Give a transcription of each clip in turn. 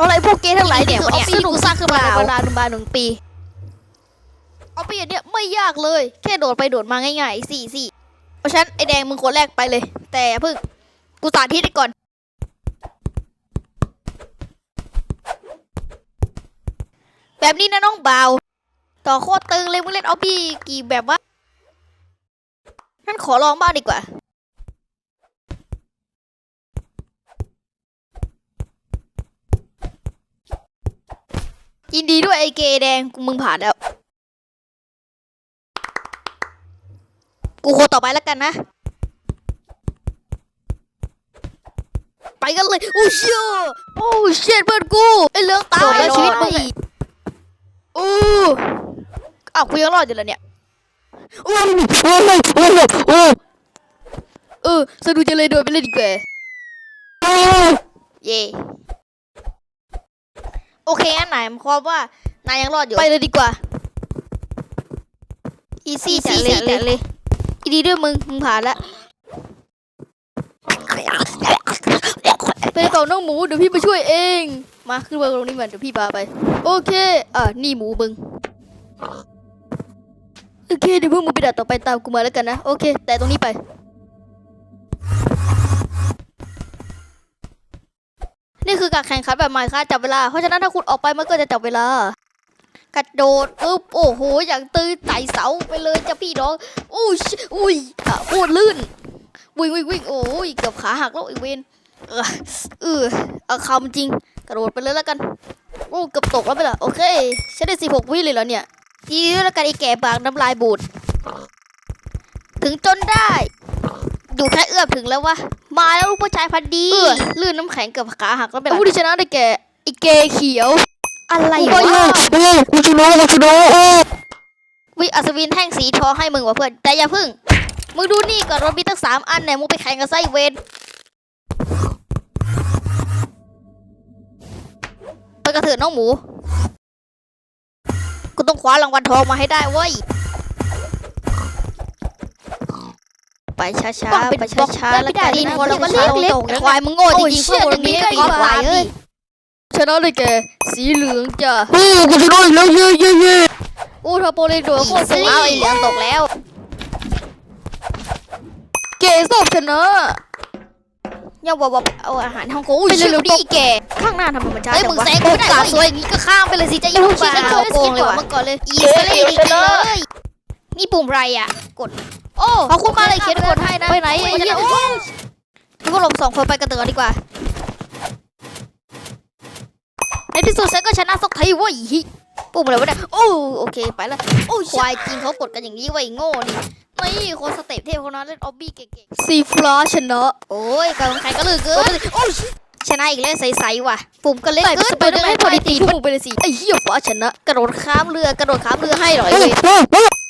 อะไรพวกเกย์ทั้งหลายเนี่ยคือวันออฟนี้ฟี่สนุกสร้างขึ้นมาเปในล่าเวลาหนึ่งบาหนึ่งปีเอาไปอย่างเนี้ยไม่ยากเลย แค่โดดไปโดดมาง่ายๆสี่สี่เพราะฉะนั้นไอแดงมึงคนแรกไปเลย แต่อย่าเพิ่งกูสาธิตให้ก่อนแบบนี้นะน้องบ่าวต่อโคตรตึงเลยมึงเล่นเอาพี่กี่แบบว่านั่นขอลองบ้างดีกว่า ยินดีด้วยไอเกย์แดงมึงผ่านแล้ว กูโคต่อไปแล้วกันนะ ไปกันเลยโอ้เชี่ยโอ้เชี่ยเพื่อนกูไอเรื่องตายโดดแล้วชีวิตมึงอีกอู้อ้าวกูยังรอดอยู่แล้วเนี่ยโอ้โอ้โอ้โอ้เออสนุกจังเลยโดดไปเลยดีกว่าเย่ โอเคอันไหนหมายความว่านายยังรอดอยู่ไปเลยดีกว่า อีซี่จัดเลยจัดเลยอีดีด้วยมึงมึงผ่านแล้วไปเป่าน้องหมูเดี๋ยวพี่มาช่วยเอง มาขึ้นมาตรงนี้มาเดี๋ยวพี่พาไป โอเคอะนี่หมูมึงโอเคเดี๋ยวพวกมึงไปดัดต่อไปตามกูมาแล้วกันนะโอเค แต่ตรงนี้ไป คือการแข่งขันแบบใหม่ค่ะจับเวลา เพราะฉะนั้นถ้าคุณออกไปมันก็จะจับเวลากระโดดอึ๊บโอ้โหอย่างตื้นไต่เสาไปเลยจ้ะพี่น้องอุ้ยอุ้ยอะโคตรลื่นวิ่งวิ่งวิ่งโอ้ยเกือบขาหักแล้วอีเวนเออเออเอาคำจริง กระโดดไปเลยแล้วกันโอ้เกือบตกแล้วไปละโอเคฉันได้สิบหกวิเลยแล้วเนี่ยดีแล้วกันไอ้แก่ปากน้ำลายบูดถึงจนได้ อยู่แค่เอื้อมถึงแล้ววะมาแล้วลูกผู้ชายพันดี ลื่นน้ำแข็งเกือบขาหักแล้วไปละผู้ที่ชนะได้แก่ไอ้เกย์เขียว อะไรวะกูจะรู้กูจะรู้วิอัศวินแท่งสีทองให้มึงว่ะเพื่อนแต่อย่าพึ่ง มึงดูนี่ก่อนเรามีตั้งสามอันเนี่ยมึงไปแข่งกับไส้เวนไปกระเถิดน้องหมู กูต้องคว้ารางวัลทองมาให้ได้เว้ย ไปช้าๆไปช้าๆแล้วกันนะเราก็เล็กๆควายมึงโง่จริงๆพวกมึงนี้ก็ควายเอ้ยชนะได้แก่สีเหลืองจ้ะโอ้กูจะรู้อีกแล้วเย่เย่เย่อู้ทาโปเลโดโคตรสูงเอาไอเหลืองตกแล้วเกสอบชนะอย่าบอกว่าเอาอาหารฮ่องกงอุ้ยเร็วๆดิแกข้างหน้าทำไมมันช้าเฮ้ยมึงแซงกูไม่ได้กาสวยอย่างนี้ก็ข้ามไปเลยสิจะอีลูกชิ้นโกโกงเลยว่ะเมื่อก่อนเลยอีสเลยดีเลยนี่ปุ่มไรอะกด โอ้ขอบคุณมากเลยเขียนกดให้นะไปไหนไอ้เนี่ยโอ้ทุกคนลงสองคนไปกันเตือนดีกว่า ในที่สุดฉันก็ชนะสักทีเว้ยปุ่มอะไรวะเนี่ยโอ้โอเคไปแล้วโอ้ควายจริงเขากดกันอย่างนี้ไว้ยโง่นี่นี่คนสเต็ปเทพคนนั้นเล่นออบบี้เก่งๆซีฟลาชนะโอ้ยกับใครก็ลือเกินโอ้ยชนะอีกแล้วใสๆว่ะปุ่มก็เล็กเกินไปเลยให้พอดีตีพุ่งไปเลยสิไอ้เหี้ยฟ้าชนะ กระโดดข้ามเรือกระโดดข้ามเรือให้หน่อยเลย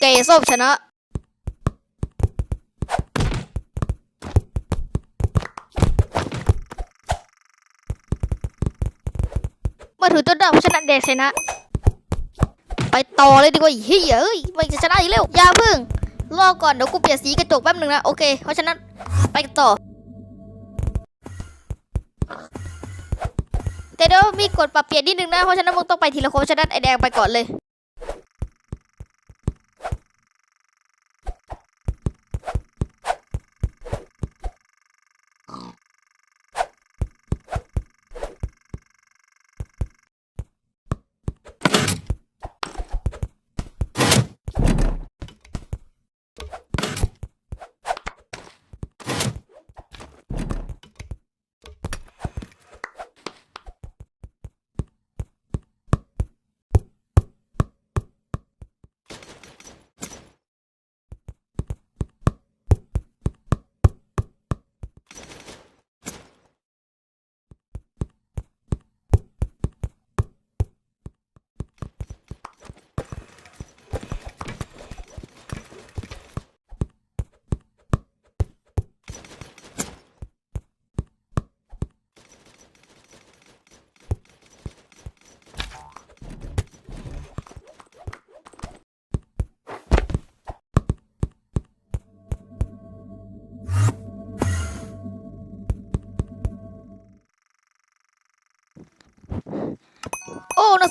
เกย์ส้มชนะ มาถือจนได้เพราะฉะนั้นแดกชนะ ไปต่อเลยดีกว่าเฮ้ยเอ้ยมันจะชนะอีกเร็วอย่าพึ่งรอก่อนเดี๋ยวกูเปลี่ยนสีกระจกแป๊บหนึ่งนะโอเคเพราะฉะนั้นไปต่อแต่เดี๋ยวมีกฎปรับเปลี่ยนนิดนึงนะเพราะฉะนั้นมึงต้องไปทีละคนเพราะฉะนั้นไอแดงไปก่อนเลย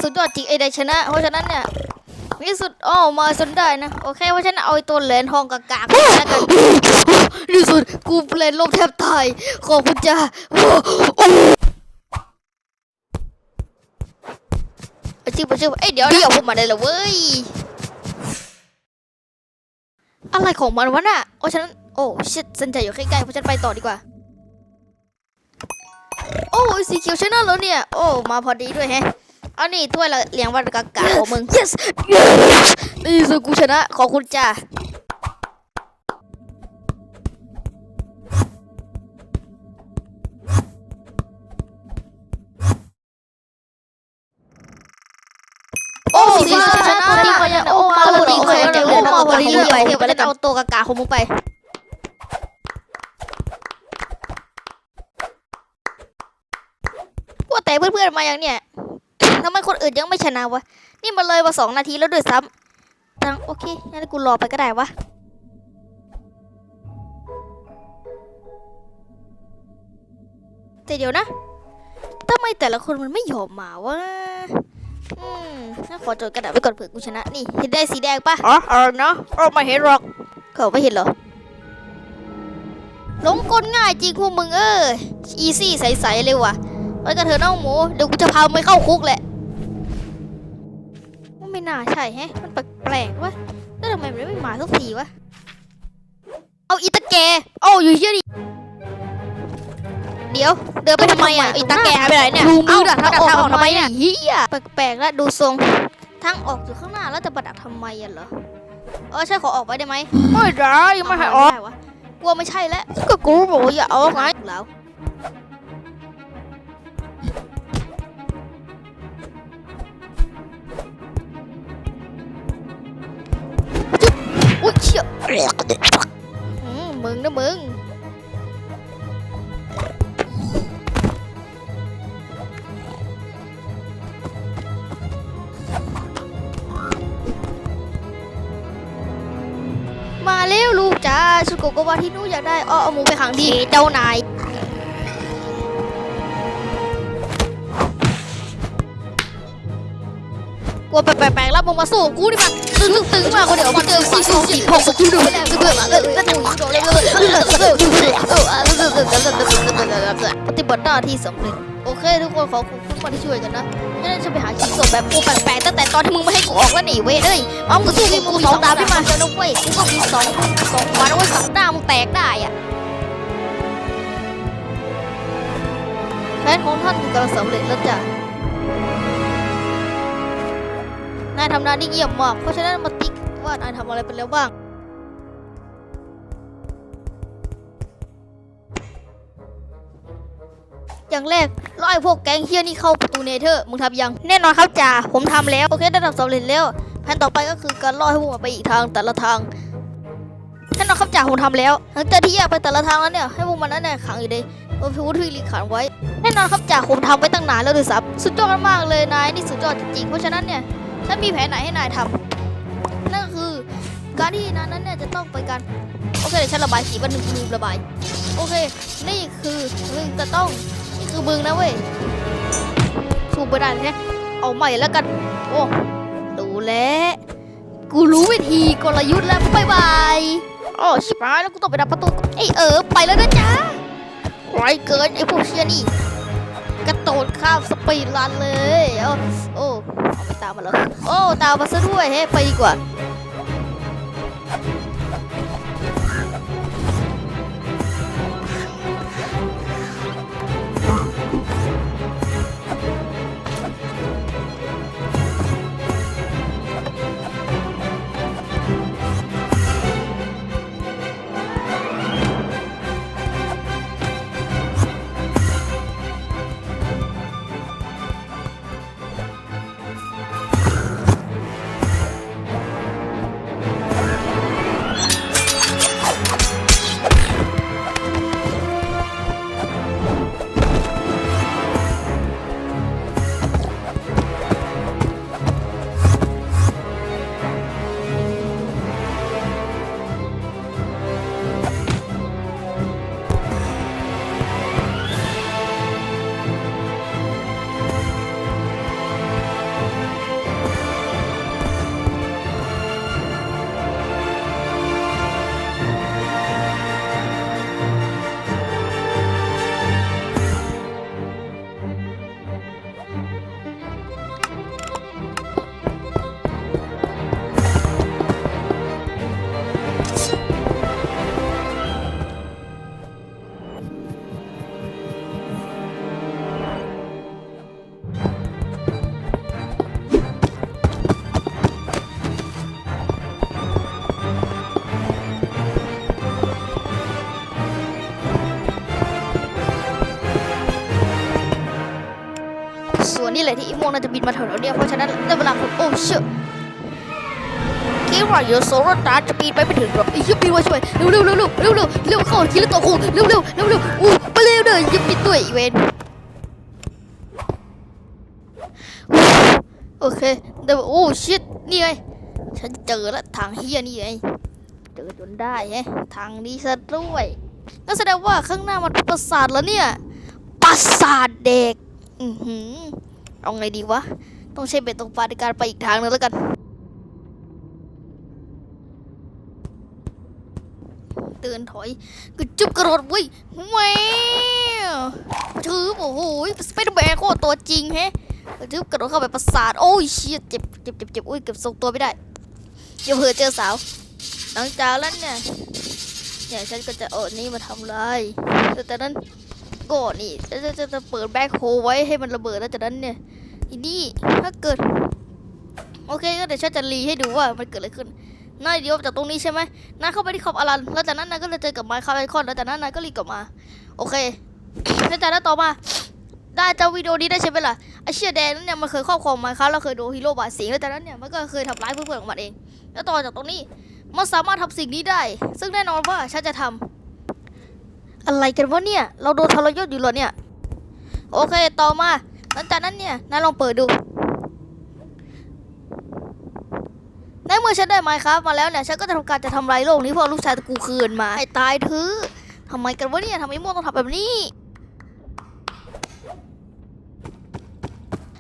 สุดยอดจริงไอ้ได้ชนะ เพราะฉะนั้นเนี่ยนี่สุดอ้อมาจนได้นะ โอเคเพราะฉะนั้นเอาไอ้ตัวเหรียญทองกากๆนี่แล้วกันนี่สุดกูเล่นลมแทบตาย ขอบคุณจ้าอาชีพอาชีพเอ้ยเดี๋ยวเดี๋ยวผมมาได้แล้วเว้ย อะไรของมันวะน่ะ โอ้ฉัน โอ้ชิดสนใจอยู่ใกล้ๆเพราะฉันไปต่อดีกว่า โอ้สีเขียวชนะแล้วเนี่ย โอ้มาพอดีด้วยแฮะ เอานี่ถ้วยละเลี้ยงวันกากาของมึง yes yes นี่สุดกูชนะ ขอบคุณจ้าโอ้สีเขียวชนะดีกว่าเนี่ยโอ้มาพอดีเลยโอ้มาพอดีเลยไปเถอะไปแล้วเอาตัวกากาของมึงไปว่าแต่เพื่อนๆมาอย่างเนี่ย ทำไมคนอื่นยังไม่ชนะวะ นี่มันเลยมาสองนาทีแล้วด้วยซ้ำตังโอเค งั้นกูรอไปก็ได้วะ แต่เดี๋ยวนะทำไมแต่ละคนมันไม่ยอมมาวะ อืมงั้นขอจดกระดาษไว้ก่อนเผื่อกูชนะ นี่เห็นได้สีแดงปะอ๋อเออเนาะอ๋อไม่เห็นหรอก เขาไม่เห็นเหรอหลงกลง่ายจริงพวกมึงเอ้ยอีซี่ใสๆเลยว่ะไปกันเถอะน้องหมู เดี๋ยวกูจะพามึงไปเข้าคุกแหละว่า ไม่น่าใช่แฮะ มันแปลกๆวะแล้วทำไมมันไม่มาสักทีวะ เอาอีตาแกเอาอยู่เชี่ยดิ เดี๋ยว เดินไปทำไมอะอีตาแกหายไปไหนเนี่ยดูมือดัดักกทาทางงออออกกทำทำไมไมเนี่เนี่ยยเฮียแปลกๆแล้วดูทรงทางออกอยู่ข้างหน้าแล้วจะประดักทำไมอะเหรอ เออใช่ขอออกไปได้ไหมไม่ได้ไม่ให้ออกวะกลัวไม่ใช่แล้วก็กูบอกว่าอย่าออกไงแล้ว อืมมึงนะมึง มาเร็วลูกจ้าสุโกโกวาที่หนูอยากได้อ้อเอาหมูไปขังดีเจ้านาย กลัวแปลกๆแล้วมึงมาสู้กับกูนี่มันตึงตึงมากกว่าเดี๋ยวมันเจอสี่สองสี่หกสกิลดูแล้วเบื่อเออก็ดูโดนเลยปฏิบัติหน้าที่สำเร็จโอเค ทุกคนขอบคุณทุกคนที่ช่วยกันนะไม่ได้จะไปหาชิ้นส่วนแบบกูแปลกๆตั้งแต่ตอนที่มึงไม่ให้กูออกแล้วหนีเว้ยเอ้ยเอามึงสู้กับกูสองดาวที่มาเจอนะเว้ยกูก็มีสองสองวันเอาไว้สองหน้ามึงแตกได้อะแผนของท่านกำลังสำเร็จแล้วจ้ะ นายทำงานได้เยี่ยมมาก เพราะฉะนั้นมาติ๊กว่านายทำอะไรไปแล้วบ้าง อย่างแรกไล่พวกแก๊งเฮียนี่เข้าประตูเนเธอร์ มึงทำยัง แน่นอนครับจ่า ผมทำแล้ว โอเคได้ทำสำเร็จแล้ว แผนต่อไปก็คือการล่อให้พวกมันไปอีกทางแต่ละทางแน่นอนครับจ่าผมทำแล้ว หลังจากที่แยกไปแต่ละทางแล้วเนี่ย ให้พวกมันนั้นเนี่ยขังอยู่ในบนพิวุฒิลีขังไว้แน่นอนครับจ่าผมทำไว้ตั้งนานแล้วด้วยซ้ำสุดยอดมากเลยนายนี่สุดยอดจริงๆเพราะฉะนั้นเนี่ย ฉันมีแผนไหนให้นายทำนั่นก็คือการที่นายนั้นเนี่ยจะต้องไปการโอเคเดี๋ยวฉันระบายสีวันหนึ่งลืมระบาย โอเค นี่คือมึงจะต้องนี่คือมึงนะเว้ยถูกไปได้เลยเอาใหม่แล้วกัน โอ้ดูแลกูรู้วิธีกลยุทธ์แล้วบายบายอ๋อชิบหายแล้วกูต้องไปดับประตูไอเออไปแล้วนะจ๊ะไรเกินไอพวกเชียนี่ กระโดดข้ามสปีดรันเลยโอ้โอ้เอาไม่ตามมาแล้วโอ้ตามมาซะด้วยเฮ้ไปดีกว่า นี่แหละที่อีโมงน่าจะบินมาแถวๆเนี่ยเพราะฉะนั้นได้เวลาคนโอ้เชื่อคิดว่าโยโซโรตาจะปีนไปไม่ถึงหรอกไอ้เหี้ยปีนมาช่วยเร็วเร็วเร็วเร็วเร็วเร็วเร็วเข้าทีละตัวคูเร็วเร็วเร็วเร็วอู้ไปเร็วเลยยิบปิดตัวอีเวนโอเคเดี๋ยวโอ้ชิตนี่ไงฉันเจอแล้วทางเฮียนี่ไงเจอจนได้ไงทางนี้ซะด้วยก็แสดงว่าข้างหน้ามันเป็นปราสาทแล้วเนี่ยปราสาทเด็ก อือหือ เอาไงดีวะ ต้องใช้เบ็ดตกปลาในการไปอีกทางนึงแล้วกัน เตือนถอยกระจุบกระโดดเว้ยแมวชื่อโอ้โหสไปเดอร์แมนโคตรตัวจริงแฮะกระจุบกระโดดเข้าไปประสาท โอ้ยเชี่ยเจ็บเจ็บเจ็บเจ็บอุ้ยเก็บทรงตัวไม่ได้เดี๋ยวเผื่อเจอสาว หลังจากนั้นเนี่ยเนี่ยฉันก็จะเอานี้มาทำลายแต่จากนั้น ก็นี่จะจะจะเปิดแบ็คโฮไว้ให้มันระเบิดแล้วจากนั้นเนี่ยทีนี้ถ้าเกิด โอเคก็เดี๋ยวฉันจะรีให้ดูว่ามันเกิดอะไรขึ้นนายเดียวจากตรงนี้ใช่ไหมนายเข้าไปที่คอมอารันแล้วจากนั้นนายก็จะเจอกับไมค์คาร์ไอคอนแล้วจากนั้นนายก็รีบกลับมา โอเคแล้วจากนั้นต่อมาได้เจ้าวิดีโอนี้ได้ใช่ไหมล่ะไอเชียแดงนั่นเนี่ยมันเคยครอบครองไมค์คาร์แล้วเคยดนฮีโร่บาดเสียงแล้วจากนั้นเนี่ยมันก็เคยทำร้ายเพื่อนๆของมันเอง แล้วต่อจากตรงนี้มันสามารถทำสิ่งนี้ได้ ซึ่งแน่นอนว่าฉันจะทำ อะไรกันวะเนี่ย เราโดนทรยศอยู่เหรอเนี่ย โอเค ต่อมาหลังจากนั้นเนี่ยนายลองเปิดดู ในเมื่อฉันได้ไมค์ครับมาแล้วเนี่ย ฉันก็จะทำการจะทำลายโลกนี้เพราะลูกชายตะกูคืนมาให้ตายเถอะทำไมกันวะเนี่ยทำไมม่วงต้องทำแบบนี้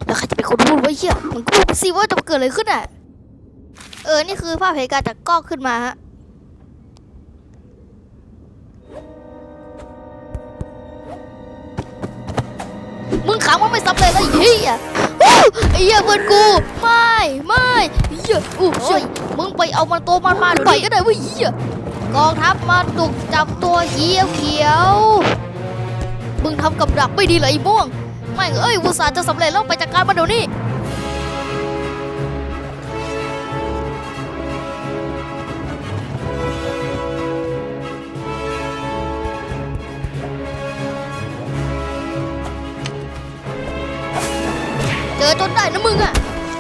แล้วใครจะเป็นคนพูดวะเหี้ยมึงก็พูดไปสิว่าจะเกิดอะไรขึ้นอะ เออ นี่คือภาพเหตุการณ์จากกล้องขึ้นมาฮะ มึงขังมันไม่สำเร็จเลยไอ้เฮียอู้ไอ้เหี้ยเพื่อนกูไม่ไม่ไอ้เฮียอู้เฮ้ยมึงไปเอามันตัวมันมาปล่อยก็ได้เว้ยเฮียกองทัพมาตุกจับตัวเขียวเขียวๆมึงทำกับดักไม่ดีเลยไอ้ม่วงไม่งเอ้ยวุตสาห์จะสำเร็จแล้วไปจัดการมันเดี๋ยวนี้ นได้นะมึงอะ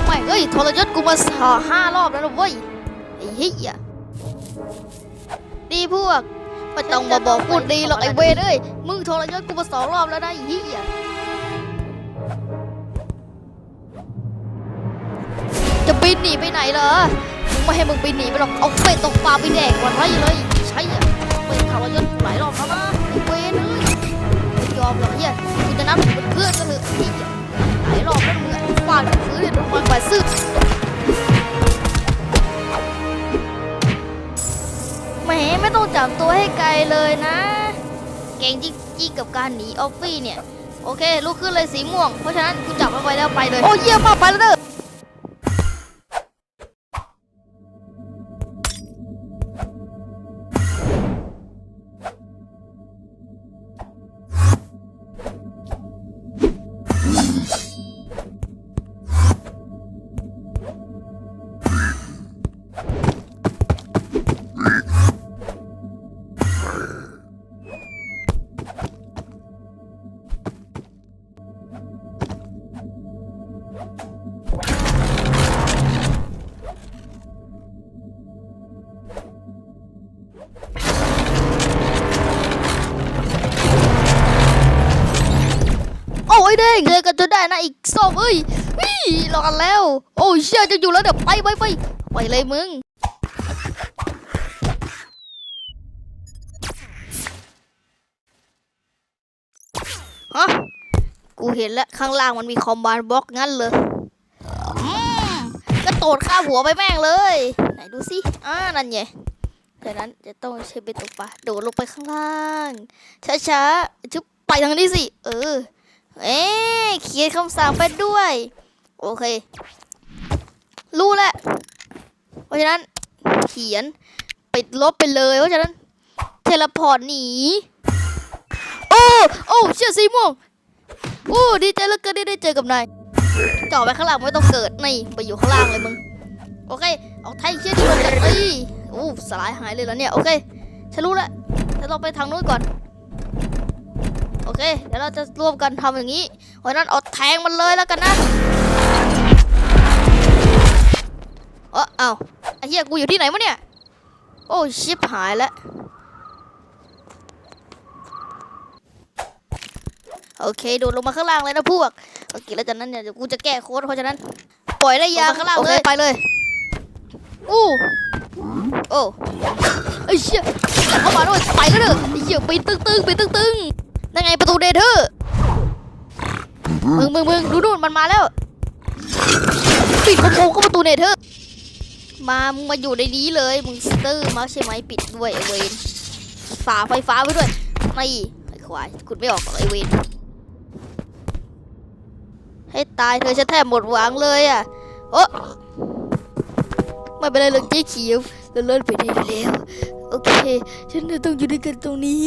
ไม่เอ้ยทรยศกูมาสอห้ารอบแล้วนะเว้ยไอ้เหี้ยดีพวกไม่ต้องมาบอกพูดดีหรอกไอ้เวรเอ้ยมึงทรยศกูมาสองรอบแล้วนะไอ้เหี้ยจะบินหนีไปไหนเหรอมึงไม่ให้มึงบินหนีไปหรอกเอาเป็ดตกปลาไปแดกก่อนไว้เลยใช่อะเป็ดทรยศกูหลายรอบแล้วนะไอ้เวรเอ้ยไม่ยอมหรอกเหี้ยกูจะนับถือเป็นเพื่อนก็เถอะไอ้เหี้ย หลายรอบแล้วมึงอะฟากซื้อเนี่ยโดนมันไปซื้อแหมไม่ต้องจับตัวให้ไกลเลยนะ เก่งจริงๆกับการหนีออฟฟี่เนี่ย โอเค ลุกขึ้นเลยสีม่วง เพราะฉะนั้นกูจับมันไว้แล้วไปเลย โอ้เยี่ยมมากไปแล้วเด้อ อ้ยเด้งเจอกันจนได้นะอีกส้มเอ้ยวิ่รอกันแล้ว โอ้เชื่อจะอยู่แล้วเดี๋ยวไปไปไปไปเลยมึงฮะกูเห็นแล้วข้างล่างมันมีคอมบานบล็อกงั้นเลยก็โตดข้าหัวไปแม่งเลย ไหนดูสิอ่านั่นไงจากนั้นจะต้องใช้เบ็ดตกปลาโดดลงไปข้างล่างช้าๆชุบไปทางนี้สิ เออ เอ๊เขียนคำสั่งไปด้วย โอเค รู้แล้วเพราะฉะนั้นเขียนปิดลบไปเลยเพราะฉะนั้น เทเลพอร์ตหนี โอ้โอ้เชื่อสีม่วงโอ้ดีใจเหลือเกินที่ได้เจอกับนายจ่อไปข้างล่างไม่ต้องเกิดนี่ไปอยู่ข้างล่างเลยมึงโอเคเอาไทยเชี่ยที่ลงจาเอ้ยโอ้สลายหายเลยแล้วเนี่ยโอเคฉันรู้แล้วฉันลองไปทางนู้นก่อน โอเค เดี๋ยวเราจะร่วมกันทำอย่างนี้เพราะฉะนั้นเอาแทงมันเลยแล้วกันนะเออเอาไอ้เหี้ยกูอยู่ที่ไหนวะเนี่ย โอ้ยชิบหายแล้วโอเคโดดลงมาข้างล่างเลยนะพวกโอเคแล้วจากนั้นเนี่ยเดี๋ยวกูจะแก้โค้ดเพราะฉะนั้น ปล่อยได้ยังข้างล่างเลยไปเลยอู้โอ้ไอ้เชี่ยอย่าเข้ามาด้วยไปก็เถอะไอ้เชี่ยปีนตึ้งตึ้งปีนตึ้งตึ้ง นั่นไงประตูเดทเธอมึงมึงมึงดูนู่นมันมาแล้วปิดประตูก็ประตูเนเธอร์มามึงมาอยู่ในนี้เลยมึงสเตอร์มาใช่ไหมปิดด้วยไอเวนฝาไฟฟ้าไว้ด้วยไม่ไอควายขุดไม่ออกหรอกไอเวนให้ตายเธอะฉันแทบหมดหวังเลยอะโอ้ ไม่เป็นไรหรอกเจ๊เขียวเราเลิกไปได้แล้ว โอเค ฉันจะต้องอยู่ด้วยกันตรงนี้